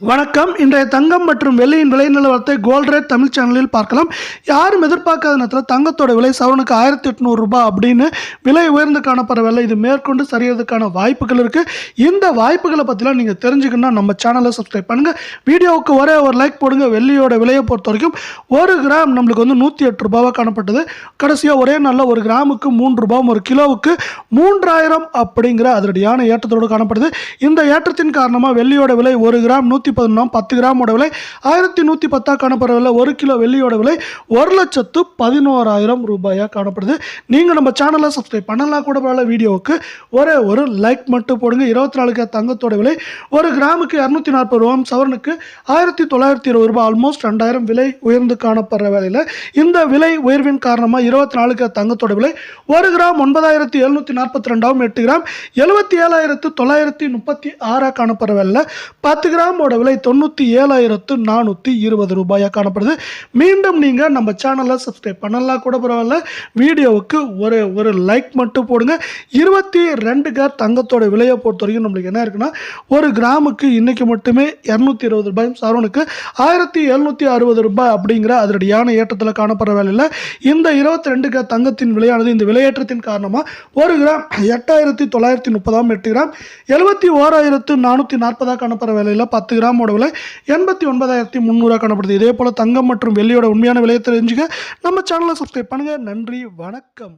வணக்கம். இன்றைய தங்கம் மற்றும் வெள்ளியின் விலை நிலவரத்தை கோல்ட் ரேட் தமிழ் சேனலில் பார்க்கலாம். யாரும் எதிர்பார்க்காத நேரத்தில் தங்கத்தோட விலை சவனுக்கு ஆயிரத்தி எட்நூறுரூபா அப்படின்னு விலை உயர்ந்து காணப்படவில்லை. இது மேற்கொண்டு சரியறதுக்கான வாய்ப்புகள் இருக்குது இந்த வாய்ப்புகளை பற்றிலாம் நீங்கள் தெரிஞ்சுக்கணும்னா நம்ம சேனலை சப்ஸ்கிரைப் பண்ணுங்கள் வீடியோவுக்கு ஒரே ஒரு லைக் போடுங்க. வெள்ளியோட விலையை பொறுத்த வரைக்கும் ஒரு கிராம் நம்மளுக்கு வந்து நூற்றி எட்டு ரூபாவாக காணப்பட்டது. கடைசியாக ஒரே நாளில் ஒரு கிராமுக்கு மூன்று ரூபாவும் ஒரு கிலோவுக்கு மூன்றாயிரம் அப்படிங்கிற அதிரடியான ஏற்றத்தோடு காணப்படுது. இந்த ஏற்றத்தின் காரணமாக வெள்ளியோட விலை ஒரு கிராம் நூற்றி பதினொன்றாம் பத்து கிராமோட விலை ஆயிரத்தி நூற்றி பத்தாக காணப்படுற விலை ஒரு கிலோ வெள்ளியோட விலை ஒரு லட்சத்து பதினோராயிரம் ரூபாயாக காணப்படுது. நீங்கள் நம்ம சேனலை சப்ஸ்கிரைப் பண்ணலாம் கூட பரவாயில்ல வீடியோவுக்கு ஒரே ஒரு லைக் மட்டும் போடுங்க. இருபத்தி நாலு தங்கத்தோட விலை ஒரு கிராமுக்கு இரநூத்தி நாற்பது ரூபாய் சவரனுக்கு ஆயிரத்தி தொள்ளாயிரத்தி இருபது ரூபாய் ஆல்மோஸ்ட் ரெண்டாயிரம் விலை உயர்ந்து காணப்படுற வேலையில். இந்த விலை உயர்வின் காரணமாக இருபத்தி நாலு தங்கத்தோட விலை ஒரு கிராம் ஒன்பதாயிரத்தி எழுநூற்றி நாற்பத்தி ரெண்டாவும் எட்டு கிராம் எழுபத்தி ஏழாயிரத்து தொள்ளாயிரத்தி முப்பத்தி ஆறாக காணப்படுற வேலையில் பத்து கிராமோட விலை தொண்ணூற்றி ஏழாயிரத்து நானூற்றி இருபது ரூபாயாக காணப்படுது. மீண்டும் நீங்கள் நம்ம சேனலை சப்ஸ்கிரைப் பண்ணலாம் கூட பரவாயில்ல. வீடியோவுக்கு ஒரு ஒரு லைக் மட்டும் போடுங்க. இருபத்தி ரெண்டு கேர் தங்கத்தோட விலையை பொறுத்த வரைக்கும் நம்மளுக்கு என்ன இருக்குன்னா ஒரு கிராமுக்கு இன்றைக்கி மட்டுமே இரநூத்தி இருபது ரூபாயும் சரவணுக்கு ஆயிரத்தி எழுநூற்றி அறுபது ரூபாய் அப்படிங்கிற அதனுடையான ஏற்றத்தில் காணப்படுற வேலையில் இந்த இருபத்தி ரெண்டு கேர் தங்கத்தின் விலையானது இந்த விலையேற்றத்தின் காரணமாக ஒரு கிராம் எட்டாயிரத்தி தொள்ளாயிரத்தி முப்பதாம் எட்டு கிராம் எழுபத்தி ஓராயிரத்து நானூற்றி நாற்பதாக காணப்படுற வேலையில் பத்து கிராமோட விலை எண்பத்தி ஒன்பதாயிரத்தி முந்நூறாக காணப்படுது. இதே போல் தங்கம் மற்றும் வெள்ளியோட உண்மையான விலையை தெரிஞ்சுக்க நம்ம சேனலை சப்ஸ்கிரைப் பண்ணுங்கள் நன்றி வணக்கம்.